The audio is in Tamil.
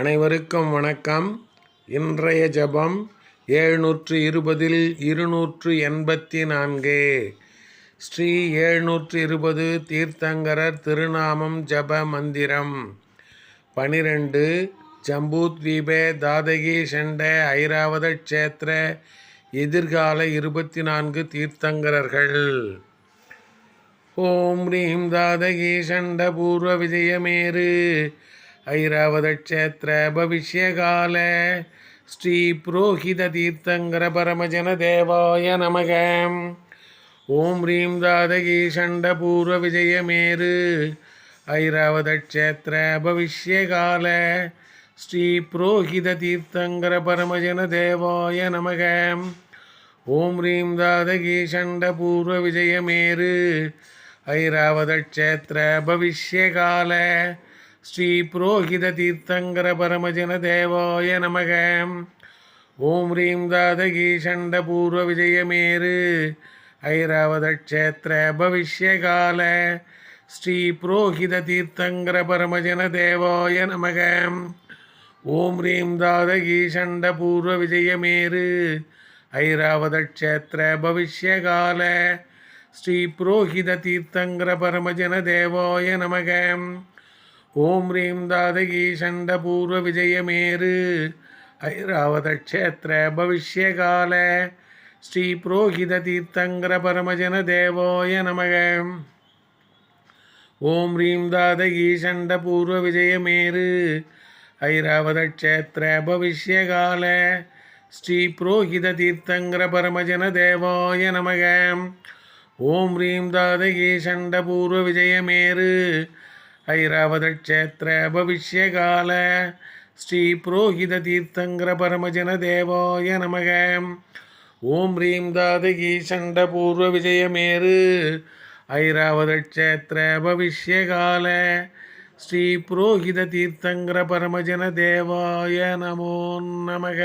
அனைவருக்கும் வணக்கம். இன்றைய ஜபம் ஏழ்நூற்று இருபதில் இருநூற்று எண்பத்தி நான்கு ஸ்ரீ ஏழ்நூற்று இருபது தீர்த்தங்கரர் திருநாமம் ஜப மந்திரம். பனிரெண்டு ஜம்பூத்வீபே தாதகி ஷண்ட ஐராவத க்ஷேத்திர எதிர்கால இருபத்தி நான்கு தீர்த்தங்கரர்கள். ஓம் ரீம் தாதகி ஷண்ட பூர்வ விஜயமேரு ஐராவத க்ஷேத்திர பவிஷ்யகால ஸ்ரீ புரோஹித தீர்த்தங்கர பரமஜன தேவாய நமக ஓம் ரீம் தாதகி ஷண்ட பூர்வ விஜயமேரு ஐராவத க்ஷேத்திர பவிஷ்யகால ஸ்ரீ புரோஹித தீர்த்தங்கர பரமஜன தேவாய நமக ஓம் ரீம் தாதகி ஷண்ட பூர்வ விஜயமேரு ஐராவத க்ஷேத்திர பவிஷ்யகால ஸ்ரீ புரோஹித தீர்த்தங்கர பரமஜன தேவாய நமக. ஓம் ரீம் தாதகி சண்ட பூர்வ விஜயமேரு ஐராவத க்ஷேத்திர பவிஷ்யகால. ஸ்ரீ புரோஹித தீர்த்தங்கர பரமஜன தேவாய நமக. ஓம் ரீம் தாதகி சண்ட பூர்வ விஜயமேரு ஐராவத க்ஷேத்திர பவிஷ்யகால. ஸ்ரீ புரோஹித தீர்த்தங்கர பரமஜன தேவாய நமகம் ஓம் ரீம் தாதகி சண்ட பூர்வ விஜயமேரு ஐராவத க்ஷேத்திர பவிஷ்யகால. ஸ்ரீ புரோஹித தீர்த்தங்கர பரமஜன தேவோய நமக. ஓம் ரீம் தாதகி சண்ட பூர்வ விஜயமேரு ஐராவத க்ஷேத்திர பவிஷ்யகால. ஸ்ரீ புரோஹித தீர்த்தங்கர பரமஜன தேவோய நமக. ஓம் ரீம் தாதகி சண்ட பூர்வ விஜயமேரு ஐராவத பவிஷ்யகால ஸ்ரீ புரோஹித தீர்த்தங்கர பரமஜன தேவாய நமக. ஓம் ரீம் தாதகி சண்ட பூர்வ விஜயமேரு ஐராவத பவிஷ்யகால ஸ்ரீ புரோஹித தீர்த்தங்கர பரமஜன தேவாய நமோ நமக.